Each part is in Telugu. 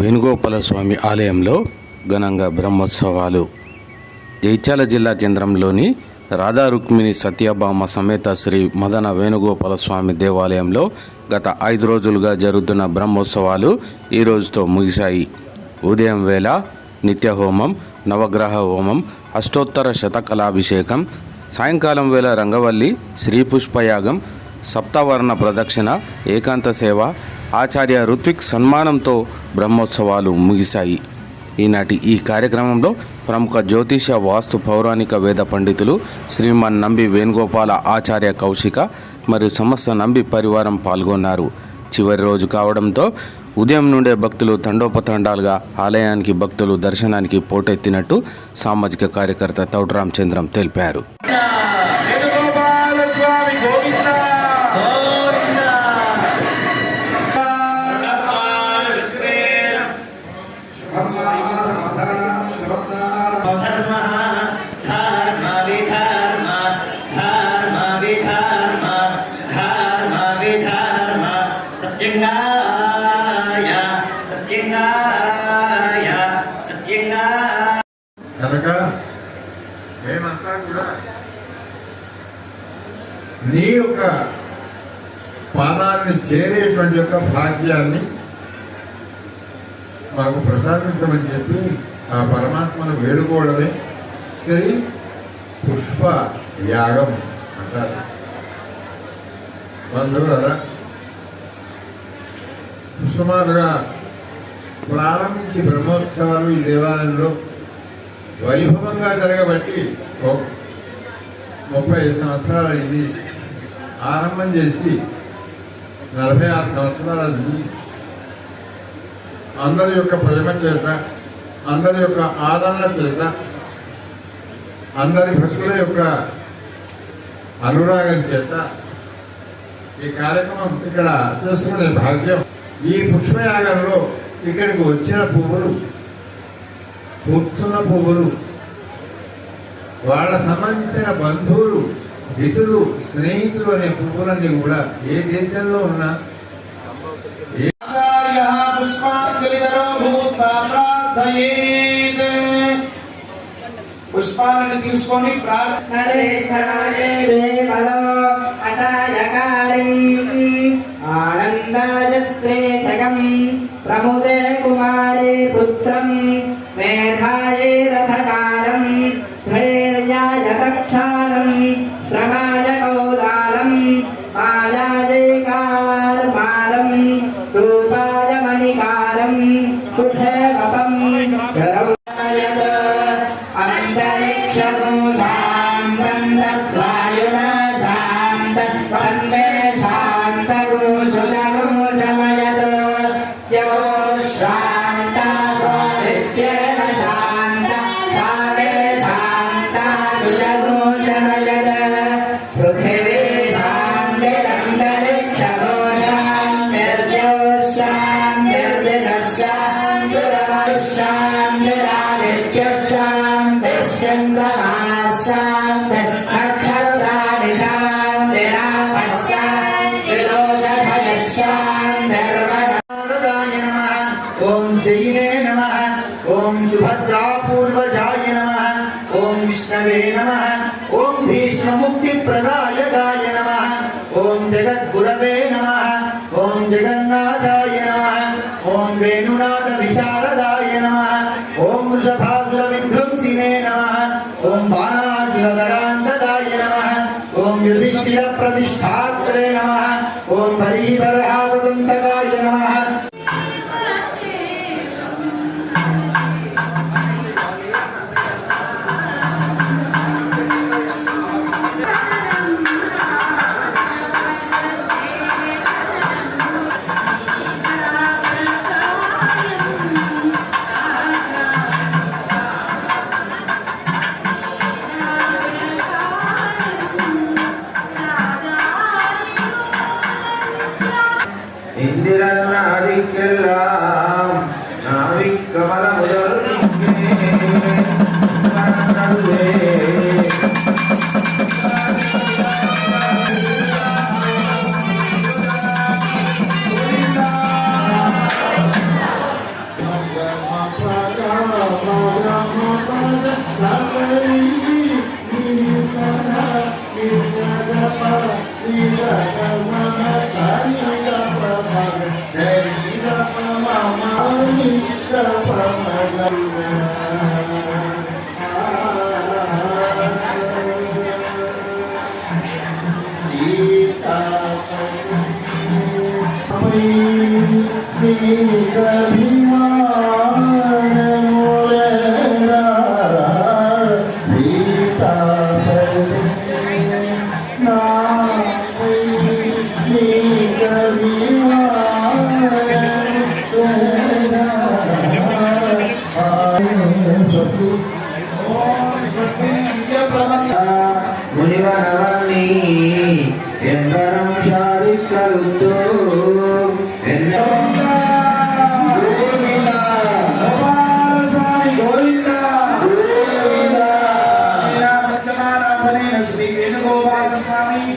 వేణుగోపాల స్వామి ఆలయంలో ఘనంగా బ్రహ్మోత్సవాలు. జైత్యాల జిల్లా కేంద్రంలోని రాధా రుక్మిణి సత్యభామ సమేత శ్రీ మదన వేణుగోపాల స్వామి దేవాలయంలో గత ఐదు రోజులుగా జరుగుతున్న బ్రహ్మోత్సవాలు ఈ రోజుతో ముగిశాయి. ఉదయం వేళ నిత్య హోమం నవగ్రహ హోమం అష్టోత్తర శతకళాభిషేకం సాయంకాలం వేళ రంగవల్లి శ్రీ పుష్పయాగం సప్తవర్ణ ప్రదక్షిణ ఏకాంత సేవ ఆచార్య ఋత్విక్ సన్మానంతో బ్రహ్మోత్సవాలు ముగిశాయి. ఈనాటి ఈ కార్యక్రమంలో ప్రముఖ జ్యోతిష వాస్తు పౌరాణిక వేద పండితులు శ్రీమాన్ నంబి వేణుగోపాల ఆచార్య కౌశిక మరియు సమస్త నంబి పరివారం పాల్గొన్నారు. చివరి రోజు కావడంతో ఉదయం నుండే భక్తులు తండోపతండాలుగా ఆలయానికి భక్తులు దర్శనానికి పోటెత్తినట్టు సామాజిక కార్యకర్త తౌడు రామచంద్రం తెలిపారు. కనుక మేమంతా కూడా నీ యొక్క పాదాన్ని చేరేటువంటి యొక్క భాగ్యాన్ని మాకు ప్రసాదించమని చెప్పి ఆ పరమాత్మను వేడుకోవడమే శ్రీ పుష్ప యాగం అంటారు. బంధువులరా సుమారుగా ప్రారంభించి బ్రహ్మోత్సవాలు ఈ దేవాలయంలో వైభవంగా జరగబట్టి ముప్పై ఐదు సంవత్సరాలు అయింది ఆరంభం చేసి నలభై ఆరు సంవత్సరాలు అయింది అందరి యొక్క ప్రేమ చేత అందరి యొక్క ఆదరణ చేత అందరి భక్తుల యొక్క అనురాగం చేత ఈ కార్యక్రమం ఇక్కడ చేసుకునే భాగ్యం. ఈ పుష్పయాగంలో ఇక్కడికి వచ్చిన పువ్వులు కూర్చున్న పువ్వులు వాళ్ళ సంబంధించిన బంధువులు హితులు స్నేహితులు అనే పువ్వులన్నీ కూడా ఏ దేశంలో ఉన్నా పుష్పాలను తీసుకొని ప్రార్థన ఆనందాయశ్రేషకం ప్రముదే కుమారే పుత్రం మేధాయే రథకారం ధైర్యాయ దక్షారం శ్రమాయ కౌదారం మాయాయే కార్మారం రూపాయ మణికారం శుభే కపం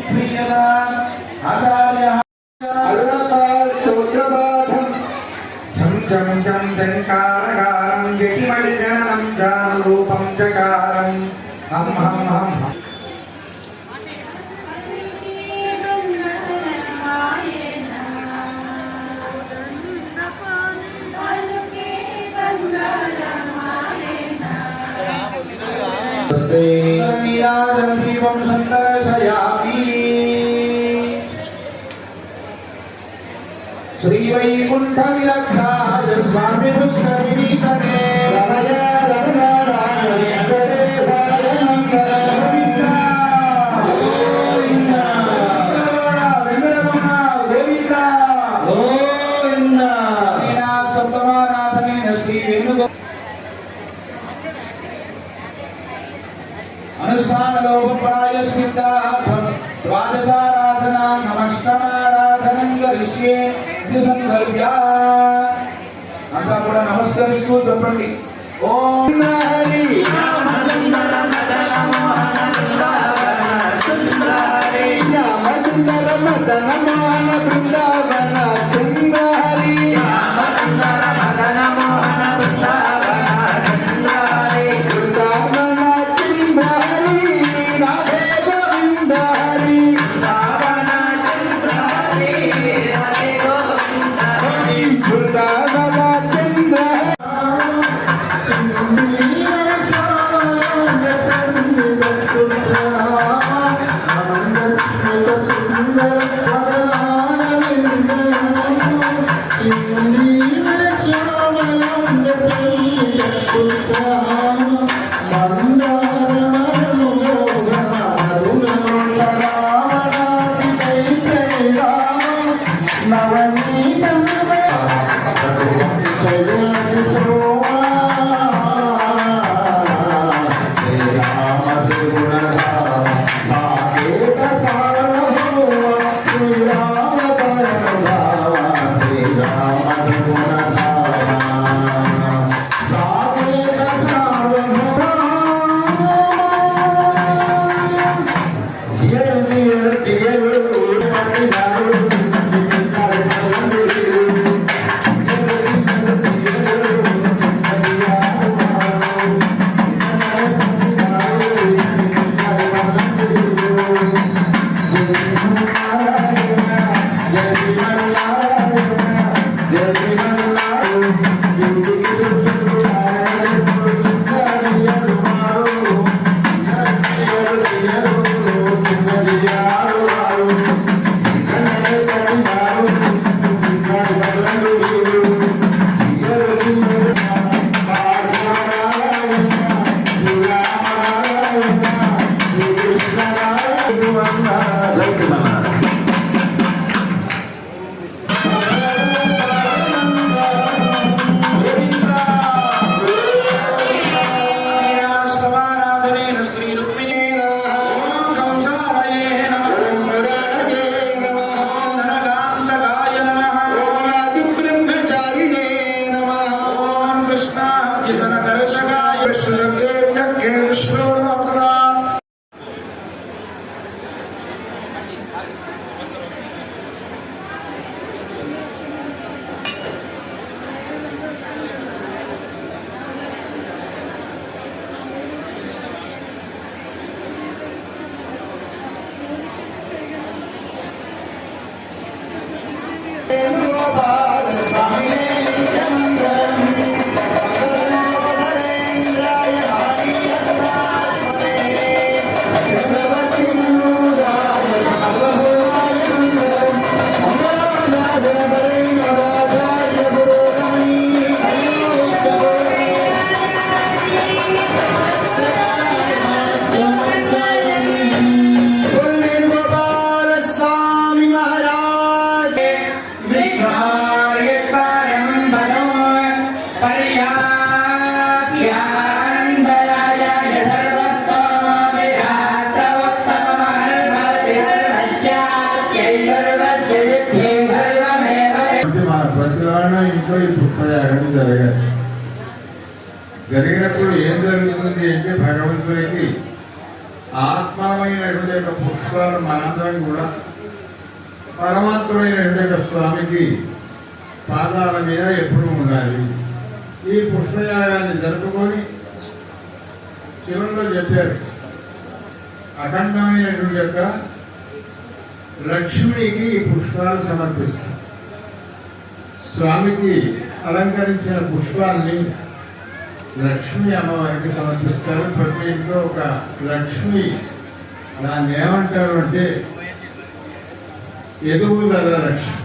प्रियलान् आचार्यः अरुणपाल सूत्रपाठम् सन्तं जं जङ्कारकारं जटिमलिजनं जानरूपं चकारम् हं हं हं निराजनजीवं सन्दर ശ്രീവൈകുണ്ഠവിലക്കായ സ്വാമി പുഷ്കരി కూడా స్కూల్ చెప్పండి. ఓం హరి శ్యామ సుందర మదన మోహన బృందావన. శ్రీ భగవంతుడికి ఆత్మమైనటువంటి యొక్క పుష్పాలు మనందరం కూడా పరమాత్మైనటువంటి యొక్క స్వామికి పాదాల మీద ఎప్పుడూ ఉండాలి. ఈ పుష్పయాగాన్ని జరుపుకొని చివరిలో చెప్పారు అఖండమైనటువంటి యొక్క లక్ష్మికి ఈ పుష్పాలు సమర్పిస్తారు స్వామికి అలంకరించిన పుష్పాల్ని లక్ష్మి అమ్మవారికి సమర్పిస్తారు. ప్రతి ఇంట్లో ఒక లక్ష్మి. దాన్ని ఏమంటారు అంటే ఎదుగుదల లక్ష్మి.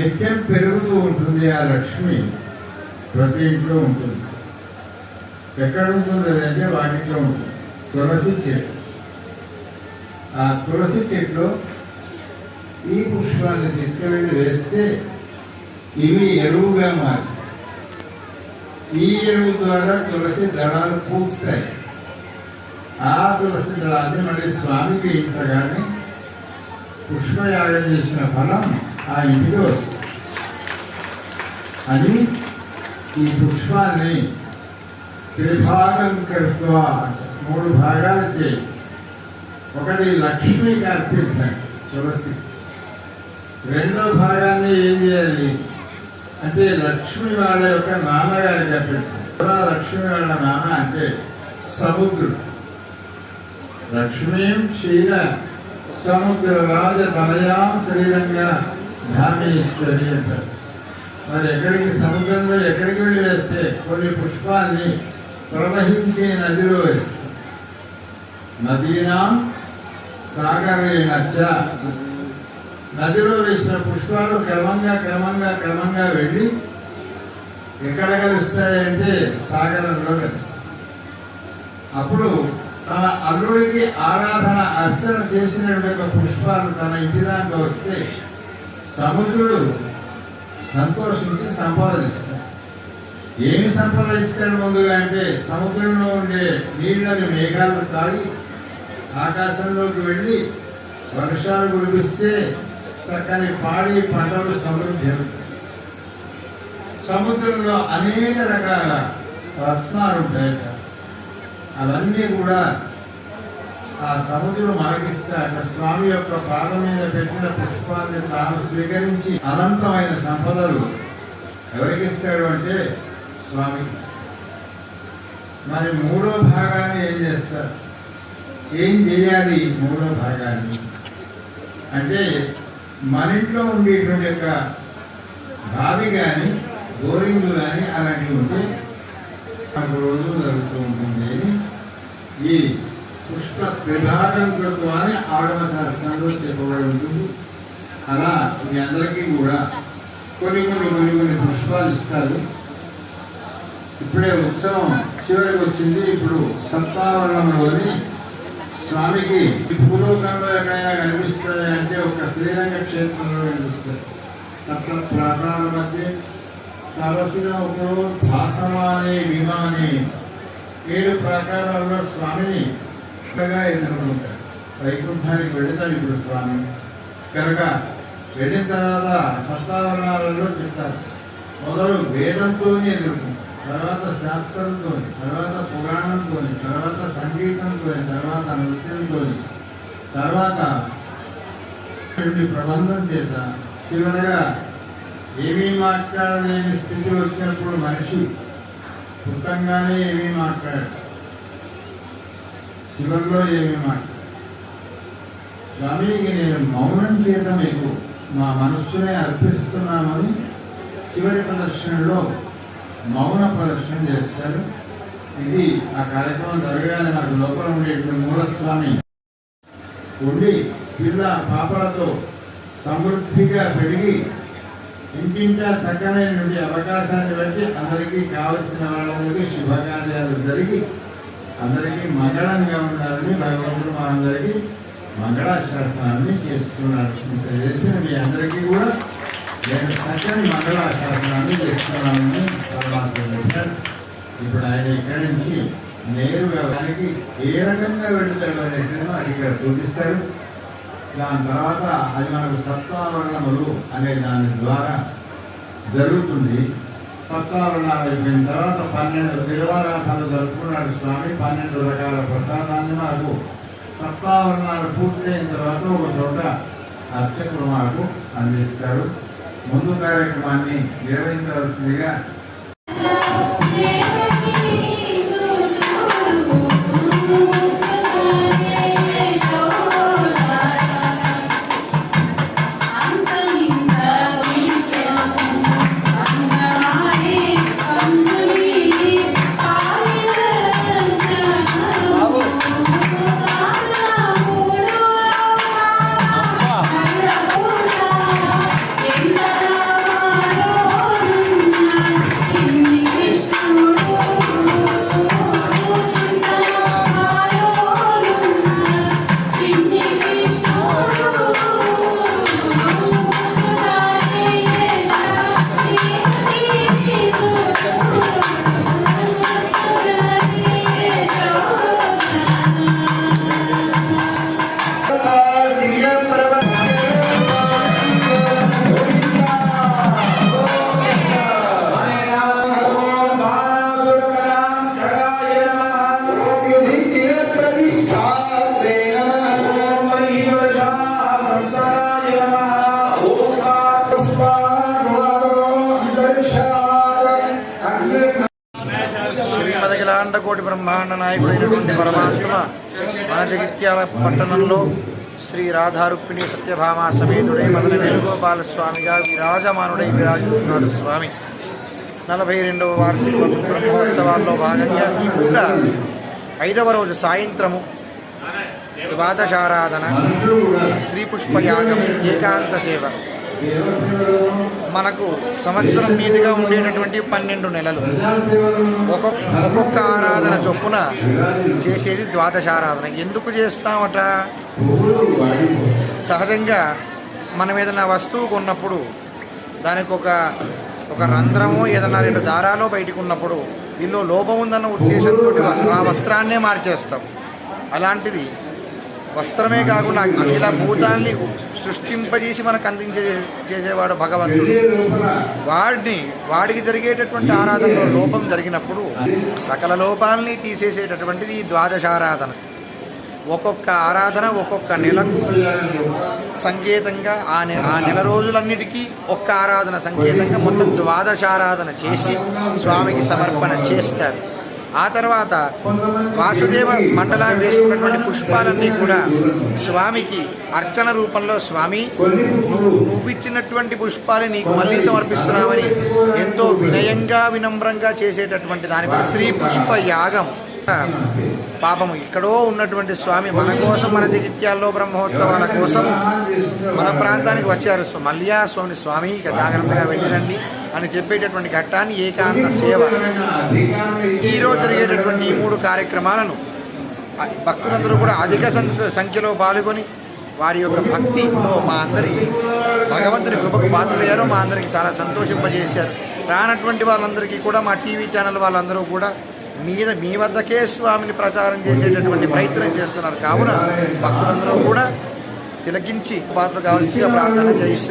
నిత్యం పెరుగుతూ ఉంటుంది ఆ లక్ష్మి. ప్రతి ఇంట్లో ఉంటుంది. ఎక్కడ ఉంటుంది అంటే వాటిలో ఉంటుంది. తులసి చెట్టు. ఆ తులసి చెట్లు ఈ పుష్పాన్ని తీసుకెళ్ళి వేస్తే ఇవి ఎరువుగా మారి ఈ ఎరువు ద్వారా తులసి దళాలు పూస్తాయి. ఆ తులసి దళాన్ని మళ్ళీ స్వామికి ఇచ్చగానే పుష్పయాగం చేసిన ఫలం ఆ ఇంటికి వస్తుంది. అని ఈ పుష్పాన్ని త్రిభాగం కృత్వా మూడు భాగాలు చేయి. ఒకటి లక్ష్మీకి అర్పించండి తులసి రెండో భాగాన్ని ఏం చేయాలి? అంటే లక్ష్మి వాళ్ళ యొక్క నాన్నగారు అర్పించాలి లక్ష్మి వాళ్ళ నాన్న అంటే సముద్రుడు లక్ష్మీం క్షీర సముద్ర రాజ తనయాం శ్రీరంగా ధామేశ్వరి అంటారు. మరి ఎక్కడికి సముద్రంలో ఎక్కడికి వెళ్ళి వేస్తే కొన్ని పుష్పాన్ని ప్రవహించే నదిలో వేస్తారు. నదీనాం సాగరే నచ్చ నదిలో వేసిన పుష్పాలు క్రమంగా క్రమంగా క్రమంగా వెళ్ళి ఎక్కడ కలుస్తాయంటే సాగరంలో కలుస్తాయి. అప్పుడు తన అల్లుడికి ఆరాధన అర్చన చేసినటువంటి పుష్పాలు తన ఇంటి దాకా వస్తే సముద్రుడు సంతోషించి సంపాదిస్తాడు. ఏమి సంపాదిస్తాడు ముందుగా అంటే సముద్రంలో ఉండే నీళ్ళని మేఘాలు తాగి ఆకాశంలోకి వెళ్ళి వర్షాలు కురిపిస్తే చక్కని పాడి పంటలు సమృద్ధి సముద్రంలో అనేక రకాల రత్నాలు ఉంటాయట అవన్నీ కూడా ఆ సముద్రం మరణిస్తే అక్కడ స్వామి యొక్క పాదం మీద పెట్టిన పుష్పాన్ని తాను స్వీకరించి అనంతమైన సంపదలు ఎవరికిస్తాడు అంటే స్వామికి మరి మూడో భాగాన్ని ఏం చేస్తారు? ఏం చేయాలి మూడో భాగాన్ని? అంటే మన ఇంట్లో ఉండేటువంటి యొక్క బావి కానీ బోరింగ్లు కానీ అలాంటివి ఉంటే నాకు రోజు జరుగుతూ ఉంటుంది. ఈ పుష్ప విభాగం కొరకు అని ఆడవ శాస్త్రంలో చెప్పబడి ఉంటుంది. అలా మీ అందరికీ కూడా కొన్ని కొన్ని కొన్ని కొన్ని పుష్పాలు ఇస్తారు. ఇప్పుడే ఉత్సవం చివరికి వచ్చింది. ఇప్పుడు సప్తావరణంలోని స్వామికి భూలోకంలో ఎక్కడైనా కనిపిస్తుంది అంటే ఒక శ్రీరంగ క్షేత్రంలో కనిపిస్తుంది. సప్త ప్రాణాల మధ్య సరసిన ఒకరు భాసమానే విమానే. ఏడు ప్రాకారాల్లో స్వామిని చక్కగా ఎదుర్కొంటారు వైకుంఠానికి వెళతారు ఇప్పుడు స్వామి. కనుక వెళ్ళిన తర్వాత సప్తావరణాలలో చెప్తారు. మొదలు వేదంతో ఎదుర్కొంటారు తర్వాత శాస్త్రంతో తర్వాత పురాణంతో తర్వాత సంగీతం తర్వాత తర్వాత ప్రబంధం చేత చివరగా ఏమీ మాట్లాడలేని స్థితి వచ్చినప్పుడు మనిషి పుట్టంగానే ఏమీ మాట్లాడాడు. చివరిలో ఏమీ మాట్లాడు స్వామికి నేను మౌనం చేత మీకు మా మనస్సునే అర్పిస్తున్నామని చివరి ప్రదర్శనలో మౌన ప్రదర్శన చేస్తారు. ఇది ఆ కార్యక్రమం జరగాలని నాకు లోపల ఉండేటువంటి మూలస్వామి ఉండి పిల్ల పాపలతో సమృద్ధిగా పెరిగి ఇంటింటా చక్కనైనటువంటి అవకాశాన్ని బట్టి అందరికీ కావలసిన వాళ్ళందరికీ శుభకార్యాలు జరిగి అందరికీ మంగళంగా ఉండాలని భగవంతుడు మా అందరికీ మంగళాశాసనాన్ని చేస్తున్నాడు. ఇంత చేసిన మీ అందరికీ కూడా నేను చక్కని మంగళాశాసనాన్ని చేస్తున్నానని తర్వాత ఇప్పుడు ఆయన ఇక్కడి నుంచి నేను దానికి ఏ రకంగా వెళ్తాడు అనేటువంటి అది ఇక్కడ చూపిస్తాడు దాని తర్వాత అది మనకు సత్వావరణములు అనే దాని ద్వారా జరుగుతుంది. సత్వావరణాలు అయిపోయిన తర్వాత పన్నెండు తిరువారాధాలు జరుపుకున్నాడు స్వామి పన్నెండు రకాల ప్రసాదాన్ని మాకు. సత్వావరణాలు పూర్తయిన తర్వాత ఒక చోట అర్చకులు మాకు అందిస్తారు. ముందు కార్యక్రమాన్ని నిర్వహించవలసిందిగా బ్రహ్మాండ నాయకుడైనటువంటి పరమాత్మ మన జగిత్యాల పట్టణంలో శ్రీ రాధారుక్మిణి సత్యభామ సమేతుడై మదన వేణుగోపాల స్వామిగా విరాజమానుడై విరాజుతున్నాడు స్వామి. నలభై రెండవ వార్షిక బ్రహ్మోత్సవాల్లో భాగంగా ఈ పూట ఐదవ రోజు సాయంత్రము ద్వాదశారాధన శ్రీపుష్పయాగం ఏకాంత సేవ. మనకు సంవత్సరం మీదుగా ఉండేటటువంటి పన్నెండు నెలలు. ఒక్కొక్క ఒక్కొక్క ఆరాధన చొప్పున చేసేది ద్వాదశ ఆరాధన ఎందుకు చేస్తామట? సహజంగా మనం ఏదైనా వస్తువు కొన్నప్పుడు దానికి ఒక ఒక రంధ్రమో ఏదైనా రెండు దారాలో బయటకు ఉన్నప్పుడు దీనిలో లోపం ఉందన్న ఉద్దేశంతో ఆ వస్త్రాన్నే మార్చేస్తాం. అలాంటిది వస్త్రమే కాకుండా అఖిల భూతాన్ని సృష్టింపజేసి మనకు అందించే చేసేవాడు భగవంతుడు. వాడిని వాడికి జరిగేటటువంటి ఆరాధనలో లోపం జరిగినప్పుడు సకల లోపాలని తీసేసేటటువంటిది ఈ ద్వాదశారాధన ఒక్కొక్క ఆరాధన ఒక్కొక్క నెలకు సంకేతంగా ఆ నె ఆ నెల రోజులన్నిటికీ ఒక్క ఆరాధన సంకేతంగా మొత్తం ద్వాదశారాధన చేసి స్వామికి సమర్పణ చేస్తారు. ఆ తర్వాత వాసుదేవ మండలాన్ని వేసుకున్నటువంటి పుష్పాలన్నీ కూడా స్వామికి అర్చన రూపంలో స్వామి నువ్వు నువ్విచ్చినటువంటి పుష్పాలు నీకు మళ్ళీ సమర్పిస్తున్నామని ఎంతో వినయంగా వినమ్రంగా చేసేటటువంటి దానిపై శ్రీ పుష్ప యాగం పాపము. ఎక్కడో ఉన్నటువంటి స్వామి మన కోసం మన జగిత్యాల్లో బ్రహ్మోత్సవాల కోసం మన ప్రాంతానికి వచ్చారు సో మల్లియా స్వామి. స్వామి ఇక జాగ్రత్తగా వెళ్ళిరండి అని చెప్పేటటువంటి ఘట్టాన్ని ఏకాంత సేవ. ఈరోజు జరిగేటటువంటి ఈ మూడు కార్యక్రమాలను భక్తులందరూ కూడా అధిక సంఖ్యలో పాల్గొని వారి యొక్క భక్తితో మా అందరి భగవంతుని కృపకు పాత్రలయ్యారు. మా అందరికి చాలా సంతోషింపజేశారు. రానటువంటి వాళ్ళందరికీ కూడా మా టీవీ ఛానల్ వాళ్ళందరూ కూడా మీద మీ వద్దకే స్వామిని ప్రచారం చేసేటటువంటి ప్రయత్నం చేస్తున్నారు. కావున భక్తులందరూ కూడా తిలకించి పాత్ర కావాల్సి ప్రార్థన చేయిస్తున్నారు.